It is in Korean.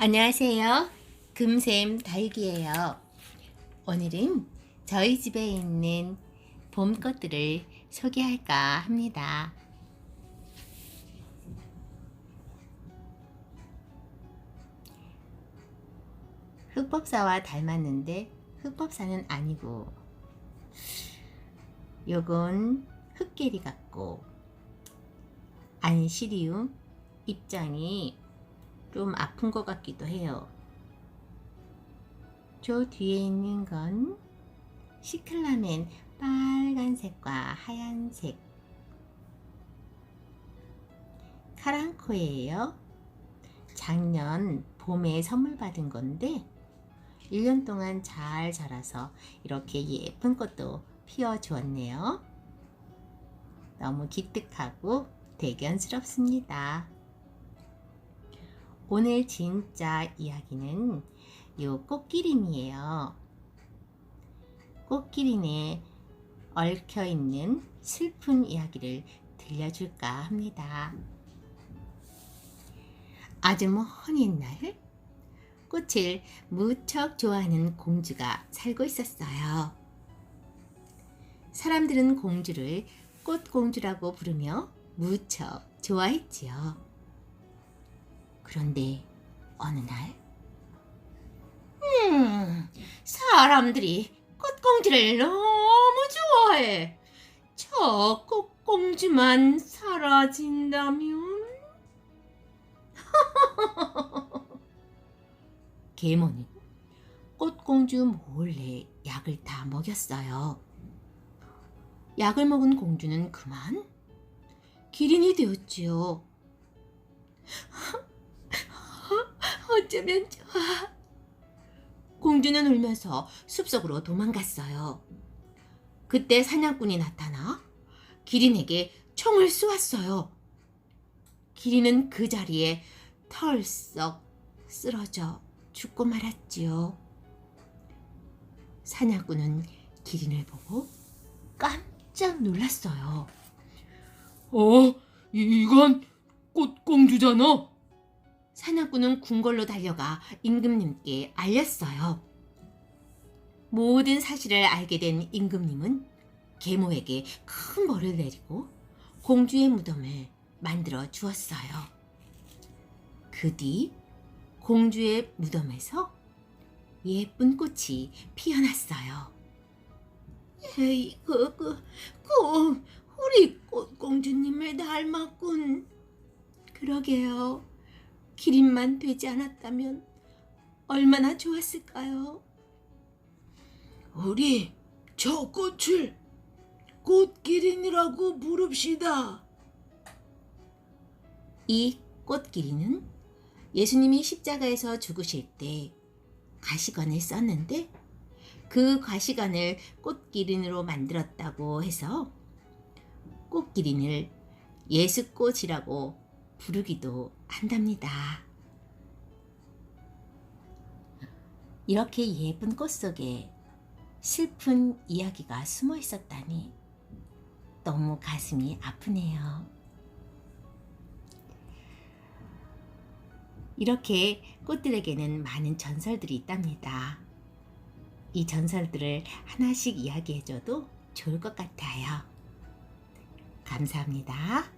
안녕하세요. 금샘 다육이에요. 오늘은 저희 집에 있는 봄꽃들을 소개할까 합니다. 흑법사와 닮았는데 흑법사는 아니고 요건 흑계리 같고 안시리움 입장이 좀 아픈 것 같기도 해요. 저 뒤에 있는 건 시클라멘 빨간색과 하얀색 카랑코예요. 작년 봄에 선물 받은 건데 1년 동안 잘 자라서 이렇게 예쁜 꽃도 피워 주었네요. 너무 기특하고 대견스럽습니다. 오늘 진짜 이야기는 요 꽃기린이에요. 꽃기린에 얽혀 있는 슬픈 이야기를 들려줄까 합니다. 아주 먼 옛날 꽃을 무척 좋아하는 공주가 살고 있었어요. 사람들은 공주를 꽃공주라고 부르며 무척 좋아했지요. 그런데 어느 날, 음, 사람들이 꽃공주를 너무 좋아해. 저 꽃공주만 사라진다면? 계모는 꽃공주 몰래 약을 다 먹였어요. 약을 먹은 공주는 그만 기린이 되었지요. 어쩌면 좋아. 공주는 울면서 숲속으로 도망갔어요. 그때 사냥꾼이 나타나 기린에게 총을 쏘았어요. 기린은 그 자리에 털썩 쓰러져 죽고 말았지요. 사냥꾼은 기린을 보고 깜짝 놀랐어요. 어, 이건 꽃공주잖아. 사냥꾼은 궁궐로 달려가 임금님께 알렸어요. 모든 사실을 알게 된 임금님은 계모에게 큰 벌을 내리고 공주의 무덤을 만들어 주었어요. 그 뒤 공주의 무덤에서 예쁜 꽃이 피어났어요. 에이, 그, 그, 그, 우리 꽃 공주님을 닮았군. 그러게요. 기린만 되지 않았다면 얼마나 좋았을까요? 우리 저 꽃을 꽃기린이라고 부릅시다. 이 꽃기린은 예수님이 십자가에서 죽으실 때 가시관을 썼는데 그 가시관을 꽃기린으로 만들었다고 해서 꽃기린을 예수꽃이라고 부르기도 한답니다. 이렇게 예쁜 꽃 속에 슬픈 이야기가 숨어 있었다니 너무 가슴이 아프네요. 이렇게 꽃들에게는 많은 전설들이 있답니다. 이 전설들을 하나씩 이야기해줘도 좋을 것 같아요. 감사합니다.